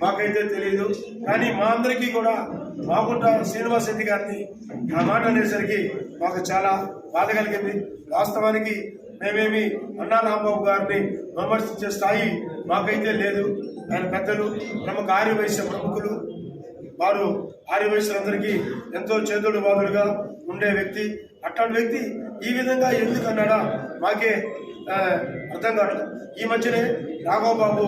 మాకైతే తెలియదు కానీ మా అందరికీ కూడా మాగుంట శ్రీనివాస్ రెడ్డి గారిని ఆ మాట అనేసరికి మాకు చాలా బాధ కలిగింది. వాస్తవానికి మేమేమి అన్నా రాంబాబు గారిని విమర్శించే స్థాయి మాకైతే లేదు. ఆయన పెద్దలు ప్రముఖ ఆర్యవైశ్య ప్రముఖులు. వారు ఆర్యవైశ్యులందరికీ ఎంతో చేతుడు వాదులుగా ఉండే వ్యక్తి. అట్లాంటి వ్యక్తి ఈ విధంగా ఎందుకన్నాడా మాకే అర్థం కాదు ఈ మధ్యనే రాఘవ బాబు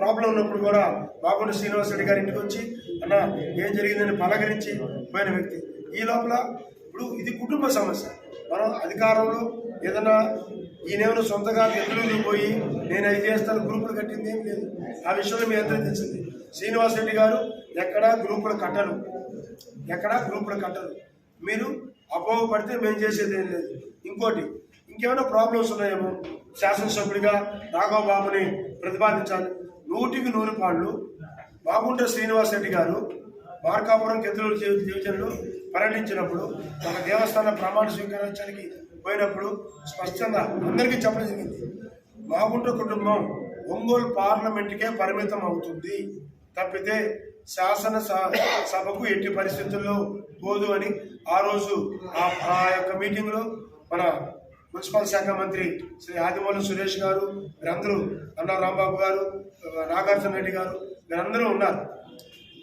ప్రాబ్లం ఉన్నప్పుడు కూడా బాబుని శ్రీనివాస్ రెడ్డి గారి ఇంటికి వచ్చి అన్న ఏం జరిగిందని పలకరించి పోయిన వ్యక్తి. ఈ లోపల ఇప్పుడు ఇది కుటుంబ సమస్య. మనం అధికారంలో ఏదైనా ఈయనేమైనా సొంతగా ఎదురు పోయి నేను అది చేస్తాను గ్రూపులు కట్టింది ఏం లేదు. ఆ విషయంలో మీ అందరికీ తెలిసింది. శ్రీనివాస్ రెడ్డి గారు ఎక్కడా గ్రూపులు కట్టరు. ఎక్కడా గ్రూపులు కట్టరు. మీరు అపోహపడితే మేము చేసేది ఏం లేదు. ఇంకోటి ఇంకేమైనా ప్రాబ్లమ్స్ ఉన్నాయేమో? శాసనసభ్యుడిగా రాఘవ బాబుని ప్రతిపాదించాలి. నూటికి నూరు పాళ్ళు. బాగుంట శ్రీనివాస్ రెడ్డి గారు మార్కాపురం కెతులూరు డివిజన్లో పర్యటించినప్పుడు ఒక దేవస్థాన ప్రమాణ స్వీకరించడానికి పోయినప్పుడు స్పష్టంగా అందరికీ చెప్పడం జరిగింది. మాగుంట కుటుంబం ఒంగోలు పార్లమెంటుకే పరిమితం అవుతుంది. తప్పితే శాసన సభకు ఎట్టి పరిస్థితుల్లో పోదు అని ఆ రోజు ఆ ఆ యొక్క మీటింగ్లో మన మున్సిపల్ శాఖ మంత్రి శ్రీ ఆదిమూలం సురేష్ గారు వీరందరూ అన్నా రాంబాబు గారు నాగార్జున రెడ్డి గారు వీరందరూ ఉన్నారు.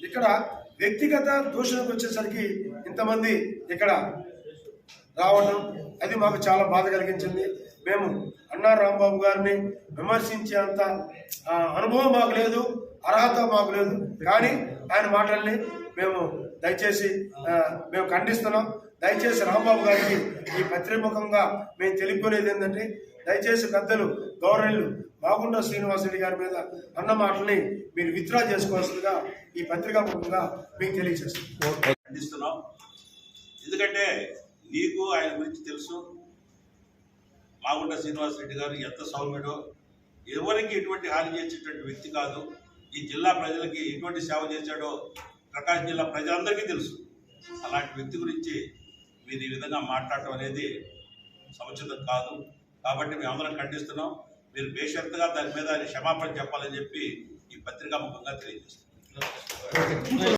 ఇక్కడ వ్యక్తిగత దూషణకు వచ్చేసరికి ఇంతమంది ఇక్కడ రావడం అది మాకు చాలా బాధ కలిగించింది. మేము అన్నా రాంబాబు గారిని విమర్శించేంత అనుభవం మాకు లేదు అర్హత మాకు లేదు. కానీ ఆయన మాటల్ని మేము దయచేసి మేము ఖండిస్తున్నాం. దయచేసి రాంబాబు గారికి ఈ పత్రిముఖంగా మేము తెలుపుకునేది ఏంటంటే దయచేసి పెద్దలు గౌరవులు బాగుండ శ్రీనివాసరెడ్డి గారి మీద అన్న మాటల్ని మీరు విత్డ్రా చేసుకోవాల్సిందిగా ఈ పత్రికా ముఖంగా మీకు తెలియజేస్తున్నాం. ఖండిస్తున్నాం. ఎందుకంటే నీకు ఆయన గురించి తెలుసు. మాగుంట శ్రీనివాసరెడ్డి గారు ఎంత సౌమ్యుడో ఎవరికి ఎటువంటి హాని చేసేటువంటి వ్యక్తి కాదు. ఈ జిల్లా ప్రజలకి ఎటువంటి సేవ చేశాడో ప్రకాశం జిల్లా ప్రజలందరికీ తెలుసు. అలాంటి వ్యక్తి గురించి మీరు ఈ విధంగా మాట్లాడటం అనేది సముచితం కాదు. కాబట్టి మేము అందరం ఖండిస్తున్నాం. మీరు బేషరతుగా దాని మీద క్షమాపణ చెప్పాలని చెప్పి ఈ పత్రికా ముఖంగా తెలియజేస్తున్నాం.